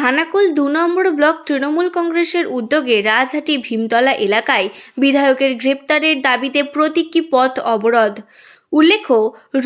খানাকুল দু নম্বর ব্লক তৃণমূল কংগ্রেসের উদ্যোগে রাজহাটি ভীমতলা এলাকায় বিধায়কের গ্রেপ্তারের দাবিতে প্রতীকী পথ অবরোধ। উল্লেখ্য,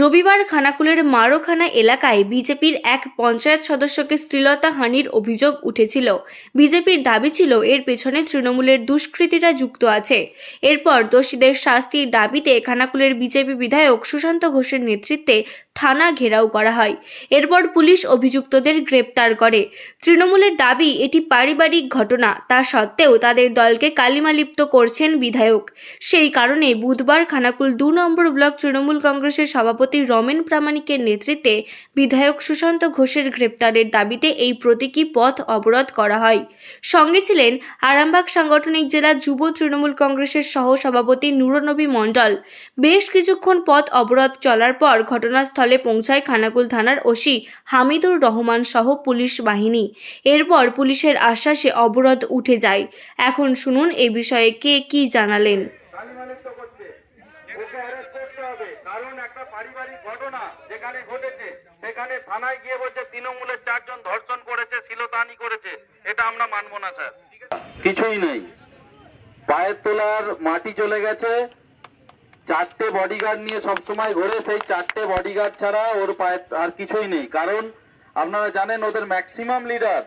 রবিবার খানাকুলের মারোখানা এলাকায় বিজেপির এক পঞ্চায়েত সদস্যকে শ্লীলতা হানির অভিযোগ উঠেছিল। বিজেপির দাবি ছিল, এর পেছনে তৃণমূলের দুষ্কৃতীরা যুক্ত আছে। এরপর দোষীদের শাস্তির দাবিতে খানাকুলের বিজেপি বিধায়ক সুশান্ত ঘোষের নেতৃত্বে থানা ঘেরাও করা হয়। এরপর পুলিশ অভিযুক্তদের গ্রেপ্তার করে। তৃণমূলের দাবি, এটি পারিবারিক ঘটনা। তা সত্ত্বেও তাদের দলকে কালিমালিপ্ত করছেন বিধায়ক। সেই কারণে বুধবার খানাকুল দু নম্বর ব্লক তৃণমূল কংগ্রেসের সভাপতি রমেন প্রামাণিকের নেতৃত্বে বিধায়ক সুশান্ত ঘোষের গ্রেপ্তারের দাবিতে এই প্রতীকী পথ অবরোধ করা হয়। সঙ্গে ছিলেন আরামবাগ সাংগঠনিক জেলা যুব তৃণমূল কংগ্রেসের সহ সভাপতি নুরনবী মণ্ডল। বেশ কিছুক্ষণ পথ অবরোধ চলার পর ঘটনাস্থলে পৌঁছায় খানাকুল থানার ওসি হামিদুর রহমান সহ পুলিশ বাহিনী। এরপর পুলিশের আশ্বাসে অবরোধ উঠে যায়। এখন শুনুন এ বিষয়ে কে কি জানালেন। কালিমালিপ্ত করছে। ওকে অ্যারেস্ট করতে হবে। কারণ একটা পারিবারিক ঘটনা যেখানে ঘটেছে। সেখানে থানায় গিয়ে বলছে তৃণমূলের চারজন ধর্ষণ করেছে শিলতানি করেছে। এটা আমরা মানবো না স্যার। কিছুই নেই। পায়ের তোলার মাটি চলে গেছে। চারটে বডিগার্ড নিয়ে সবসময় ঘোরে, সেই চারটে বডিগার্ড ছাড়া ওর পায়ে আর কিছুই নেই। কারণ আপনারা জানেন, ওদের ম্যাক্সিমাম লিডার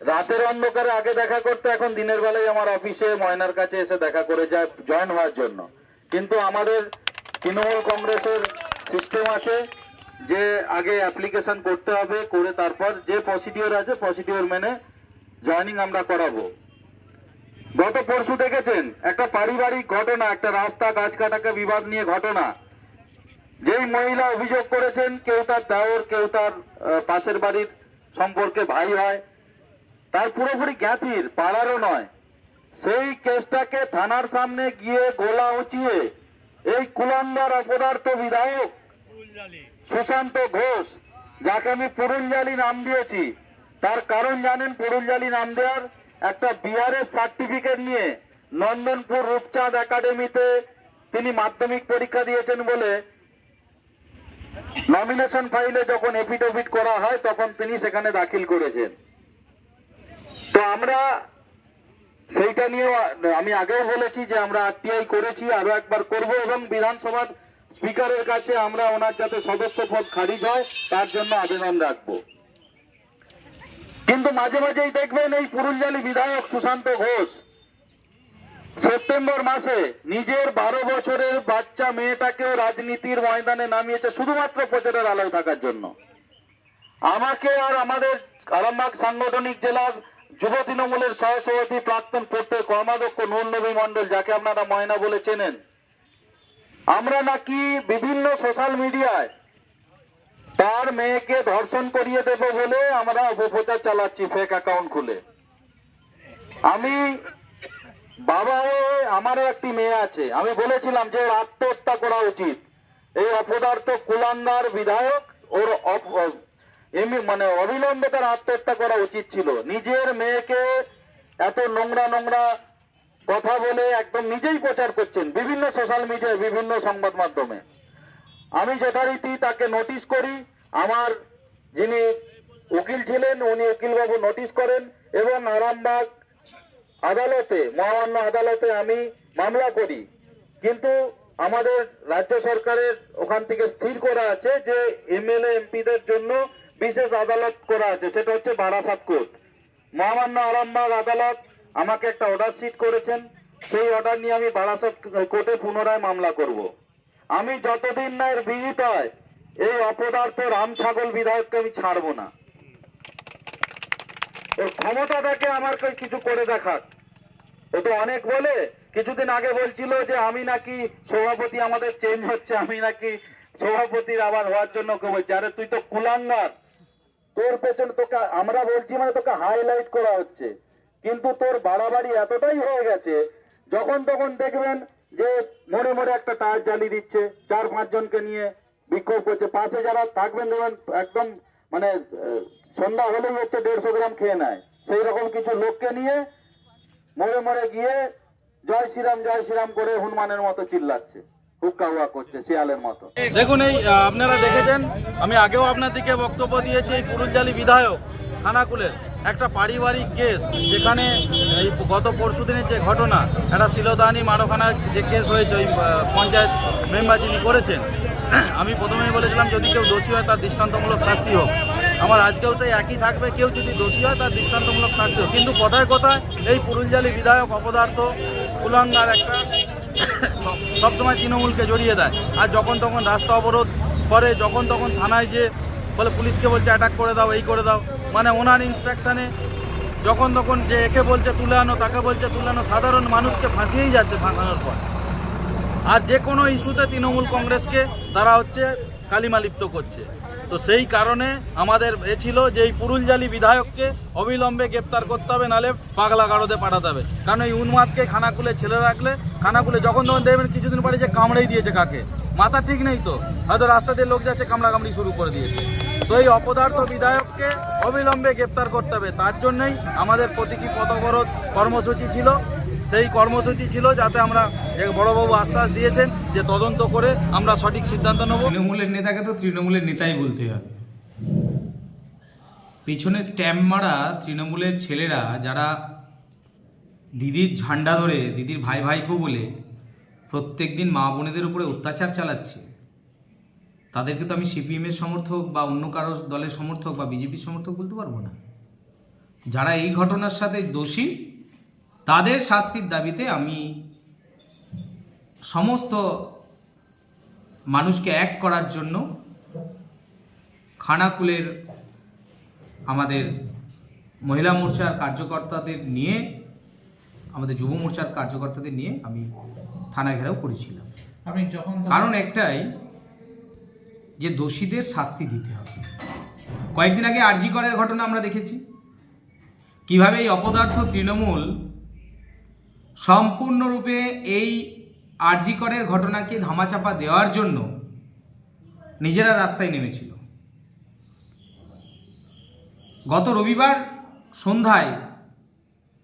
রাতের অন্ধকারে আগে দেখা করতে, এখন দিনের বেলায় আমার অফিসে ময়নার কাছে এসে দেখা করে যায় জয়েন হওয়ার জন্য। কিন্তু আমাদের তৃণমূল কংগ্রেসের সিস্টেম আছে যে আগে অ্যাপ্লিকেশন করতে হবে, করে তারপর যে প্রসিডিওর আছে প্রসিডিওর মেনে জয়েনিং আমরা করাবো। গত পরশু দেখেছেন, একটা পারিবারিক ঘটনা, একটা রাস্তা গাছ কাটাকে বিবাদ নিয়ে ঘটনা। যেই মহিলা অভিযোগ করেছেন, কেউ তার দেওর, কেউ তার পাশের বাড়ির সম্পর্কে ভাই হয়, তার পুরোপুরি জ্ঞাতির, পাড়ারও নয়। সেই কেসটাকে থানার সামনে গিয়ে গোলা উঁচিয়ে এই কুলান্দার অপদার্থ বিধায়ক সুশান্ত ঘোষ, যাকে আমি পুরুলজালি নাম দিয়েছি, তার কারণ জানেন পুরুলজালি নাম দেওয়ার? একটা বিহারের সার্টিফিকেট নিয়ে নন্দনপুর রূপচাঁদ একাডেমিতে তিনি মাধ্যমিক পরীক্ষা দিয়েছেন বলে নমিনেশন ফাইলে যখন এফিডেভিট করা হয়, তখন তিনি সেখানে দাখিল করেছেন। তো আমরা সেইটা নিয়ে আমি আগেও বলেছি যে আমরা আরটিআই করেছি আরও একবার করব এবং বিধানসভার স্পিকারের কাছে আমরা ওনার যাতে সদস্য পদ খারিজ হয়, তার জন্য আবেদন রাখব। কিন্তু মাঝে মাঝেই দেখবেন এই পুরুলজালি বিধায়ক সুশান্ত ঘোষ। সেপ্টেম্বর মাসে নিজের বারো বছরের বাচ্চা মেয়েটাকেও রাজনীতির ময়দানে নামিয়েছে শুধুমাত্র প্রচারের আলোয় থাকার জন্য। আমাকে আর আমাদের আরামবাগ সাংগঠনিক জেলার যুব তৃণমূলের সহসভাপতি প্রাক্তন পড়তে কর্মাধ্যক্ষ নবী মন্ডল যাকে আপনারা ময়না বলে চেনেন। আমরা নাকি বিভিন্ন সোশ্যাল মিডিয়ায় তার মেয়েকে ধর্ষণ করিয়ে দেব বলে আমরা অপপ্রচার চালাচ্ছি ফেক অ্যাকাউন্ট খুলে। আমি বাবা আমারও একটি মেয়ে আছে। আমি বলেছিলাম যে আত্মহত্যা করা উচিত। এই অপদার্থ কুলান্দার বিধায়ক, ওর এমনি মানে অবিলম্বে তার আত্মহত্যা করা উচিত ছিল। নিজের মেয়েকে এত নোংরা নোংরা কথা বলে একদম নিজেই প্রচার করছেন। বিভিন্ন সোশ্যাল মিডিয়ায় বিভিন্ন সংবাদ মাধ্যমে। আমি যথারীতি তাকে নোটিশ করি, আমার যিনি উকিল ছিলেন, উনি উকিলবাবু নোটিশ করেন এবং আরামবাগ আদালতে, মহামান্য আদালতে আমি মামলা করি। কিন্তু আমাদের রাজ্য সরকারের ওখান থেকে স্থির করা আছে যে এমএলএ এমপিদের জন্য বিশেষ আদালত করা আছে। সেটা হচ্ছে বারাসাত কোর্ট। মহামান্য আরামবাগ আদালত আমাকে একটা অর্ডার শিট করেছেন। সেই অর্ডার নিয়ে আমি বারাসাত কোর্টে পুনরায় মামলা করব। আমি যতদিন না এর বিহিত হয়, এই অপদার্থ রাম ছাগল বিধায়ককে আমি ছাড়বো না। ওর ক্ষমতাটাকে আমার কাছে করে দেখাক। ও তো অনেক বলে, কিছুদিন আগে বলছিল যে আমি নাকি সভাপতি আমাদের চেঞ্জ হচ্ছে, আমি নাকি সভাপতির আবার হওয়ার জন্য ওকে বলছি। আরে তুই তো কুলাঙ্গার। তোর পেছনে তোকে, আমরা বলছি মানে তোকে হাইলাইট করা হচ্ছে। কিন্তু তোর বাড়াবাড়ি এতটাই হয়ে গেছে, যখন তখন দেখবেন যে মোড়ে মোড়ে একটা টায়ার জ্বালিয়ে দিচ্ছে, চার পাঁচ জনকে নিয়ে বিক্ষোভ করছে। পাশে যারা থাকবেন দেখবেন একদম মানে সন্ধ্যা হলেই হচ্ছে দেড়শো গ্রাম খেয়ে নেয়। সেই রকম কিছু লোককে নিয়ে মোড়ে মোড়ে গিয়ে জয় শ্রীরাম জয় শ্রীরাম করে হনুমানের মতো চিল্লাচ্ছে দেখুন এই আপনারা দেখেছেন, আমি আগেও আপনাদেরকে বক্তব্য দিয়েছি, এই পুরুলজালি বিধায়ক খানাকুলের একটা পারিবারিক কেস যেখানে এই গত পরশু যে ঘটনা, একটা শিলদানি মারখানার যে কেস হয়েছে, ওই পঞ্চায়েত মেম্বার যিনি করেছেন, আমি প্রথমেই বলেছিলাম, যদি কেউ দোষী হয়, তার দৃষ্টান্তমূলক শাস্তি হোক। আমার আজকেও তাই একই থাকবে, কেউ যদি দোষী হয়, তার দৃষ্টান্তমূলক শাস্তি হোক। কিন্তু কথায় কথায়, এই পুরুলজালি বিধায়ক অপদার্থ কুলাঙ্গার একটা সব- সবসময় তৃণমূলকে জড়িয়ে দেয়। আর যখন তখন রাস্তা অবরোধ করে, যখন তখন থানায় যে, বলে পুলিশকে বলছে, অ্যাটাক করে দাও, এই করে দাও। মানে ওনার ইনস্ট্রাকশানে যখন তখন যে একে বলছে তুলে আনো, তাকে বলছে তুলে আনো, সাধারণ মানুষকে ফাঁসিয়েই যাচ্ছে ফাঁসানোর পর। আর যে কোনো ইস্যুতে তৃণমূল কংগ্রেসকে তারা হচ্ছে কালিমালিপ্ত করছে। তো সেই কারণে আমাদের এ ছিল যে এই পুরুলজালি বিধায়ককে অবিলম্বে গ্রেপ্তার করতে হবে নালে পাগলা গাড়োতে পাঠাতে হবে। কারণ এই উন্মাদকে খানাকুলে ছেলে রাখলে, খানাকুলে যখন তখন দেখবেন কিছুদিন পরে যে কামড়েই দিয়েছে কাকে। মাথা ঠিক নেই তো, হয়তো রাস্তা দিয়ে লোক যাচ্ছে কামড়া কামড়ি শুরু করে দিয়েছে। তো এই অপদার্থ বিধায়ককে অবিলম্বে গ্রেপ্তার করতে হবে। তার জন্যই আমাদের প্রতীকী পথ অবরোধ কর্মসূচি ছিল। সেই কর্মসূচি ছিল যাতে আমরা বড়বাবু আশ্বাস দিয়েছেন যে তদন্ত করে আমরা সঠিক সিদ্ধান্ত নেব। তৃণমূলের নেতাকে তো তৃণমূলের নেতাই বলতে হবে পিছনে স্ট্যাম্প মারা তৃণমূলের ছেলেরা যারা দিদির ঝান্ডা ধরে, দিদির ভাই ভাইপো বলে প্রত্যেক দিন মা বোনেদের উপরে অত্যাচার চালাচ্ছে। তাদেরকে তো আমি সিপিএমের সমর্থক বা অন্য কারও দলের সমর্থক বা বিজেপির সমর্থক বলতে পারব না। যারা এই ঘটনার সাথে দোষী তাদের শাস্তির দাবিতে আমি সমস্ত মানুষকে এক করার জন্য খানাকুলের আমাদের মহিলা মোর্চার কার্যকর্তাদের নিয়ে আমাদের যুব মোর্চার কার্যকর্তাদের নিয়ে আমি থানা ঘেরাও করেছিলাম। কারণ একটাই যে দোষীদের শাস্তি দিতে হবে। কয়েকদিন আগে আরজি করের ঘটনা আমরা দেখেছি। কীভাবে এই অপদার্থ তৃণমূল সম্পূর্ণরূপে এই আরজি করের ঘটনাকে ধামাচাপা দেওয়ার জন্য নিজেরা রাস্তায় নেমেছিল। গত রবিবার সন্ধ্যায়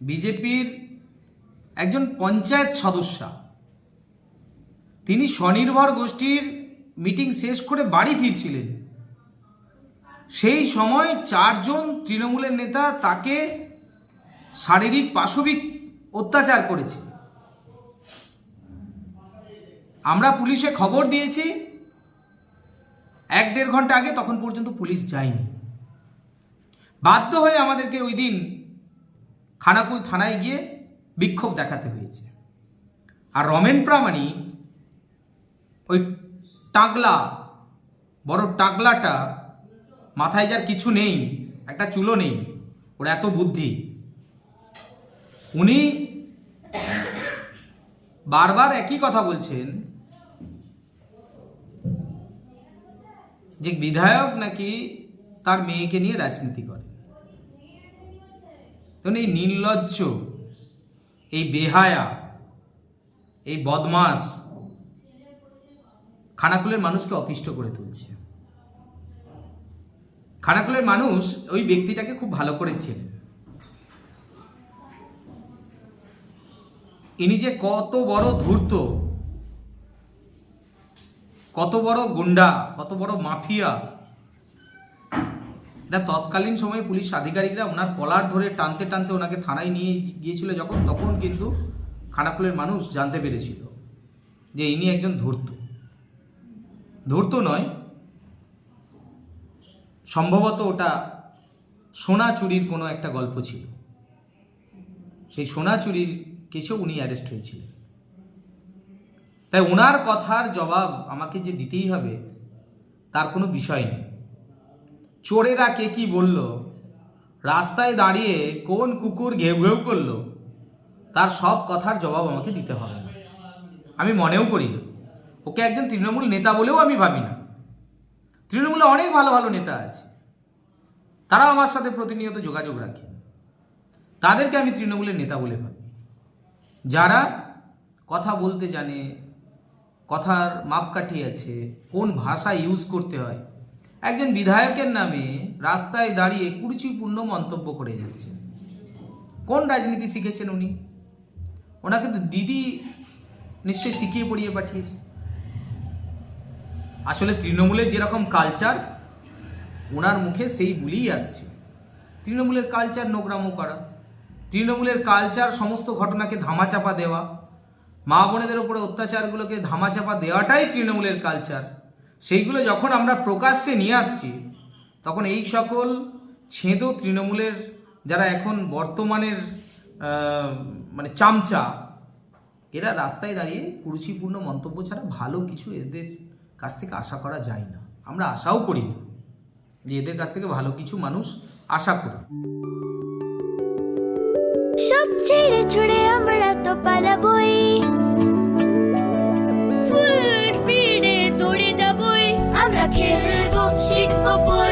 বিজেপির একজন পঞ্চায়েত সদস্যা, তিনি স্বনির্ভর গোষ্ঠীর মিটিং শেষ করে বাড়ি ফিরছিলেন। সেই সময় চারজন তৃণমূলের নেতা তাকে শারীরিক পাশবিক অত্যাচার করেছে। আমরা পুলিশে খবর দিয়েছি। এক দেড় ঘণ্টা আগে তখন পর্যন্ত পুলিশ যায়নি। বাধ্য হয়ে আমাদেরকে ওই দিন খানাকুল থানায় গিয়ে বিক্ষোভ দেখাতে হয়েছে। আর রমেন প্রামাণিক টাকলা বড় টাকলাটা মাথায় যার কিছু নেই, একটা চুলো নেই, ওর এত বুদ্ধি। উনি বারবার একই কথা বলছেন, যে বিধায়ক নাকি তার মেয়েকে নিয়ে রাজনীতি করে তখন এই নির্লজ্জ, এই বেহায়া, এই বদমাস খানাকুলের মানুষকে অতিষ্ঠ করে তুলছে। খানাকুলের মানুষ ওই ব্যক্তিটাকে খুব ভালো করে চেনে ইনি যে কত বড় ধূর্ত, কত বড় গুন্ডা, কত বড় মাফিয়া, এটা তৎকালীন সময়ে পুলিশ আধিকারিকরা ওনার কলার ধরে টানতে টানতে ওনাকে থানায় নিয়ে গিয়েছিল যখন, তখন কিন্তু খানাকুলের মানুষ জানতে পেরেছিল যে ইনি একজন ধূর্ত। ধূর্ত নয়, সম্ভবত ওটা সোনা চুরির কোনো একটা গল্প ছিল। সেই সোনা চুরির কেসেও উনি অ্যারেস্ট হয়েছিলেন। তাই ওনার কথার জবাব আমাকে যে দিতেই হবে, তার কোনো বিষয় নেই। চোরেরা কে কি বলল, রাস্তায় দাঁড়িয়ে কোন কুকুর ঘেউ ঘেউ করল, তার সব কথার জবাব আমাকে দিতে হবে আমি মনেও করি না। ওকে একজন তৃণমূল নেতা বলেও আমি ভাবি না। তৃণমূলে অনেক ভালো ভালো নেতা আছে। তারা আমার সাথে প্রতিনিয়ত যোগাযোগ রাখে তাদেরকে আমি তৃণমূলের নেতা বলে ভাবি। যারা কথা বলতে জানে, কথার মাপকাঠি আছে, কোন ভাষা ইউজ করতে হয়। একজন বিধায়কের নামে রাস্তায় দাঁড়িয়ে কুরুচিপূর্ণ মন্তব্য করে যাচ্ছে কোন রাজনীতি শিখেছেন উনি? ওনাকে তো দিদি নিশ্চয়ই শিখিয়ে পড়িয়ে পাঠিয়েছে। আসলে তৃণমূলের যেরকম কালচার ওনার মুখে সেই বলেই আসছে। তৃণমূলের কালচার নোগ্রামও করা, তৃণমূলের কালচার সমস্ত ঘটনাকে ধামাচাপা দেওয়া, মা বোনেদের ওপরে অত্যাচারগুলোকে ধামাচাপা দেওয়াটাই তৃণমূলের কালচার সেইগুলো যখন আমরা প্রকাশ্যে নিয়ে আসছি, তখন এই সকল ছেঁদো তৃণমূলের যারা এখন বর্তমানের মানে চামচা, এরা রাস্তায় দাঁড়িয়ে কুরুচিপূর্ণ মন্তব্য ছাড়া ভালো কিছু এদের কাছ থেকে আশা করা যায় না। আমরা আশাও করি না যে এদের কাছ থেকে ভালো কিছু মানুষ আশা করি। সব ছেড়ে ছুড়ে আমরা তো পালাবই। ফুল স্পিডে দৌড়ে যাবই। আমরা খেলব, শিখব পড়ব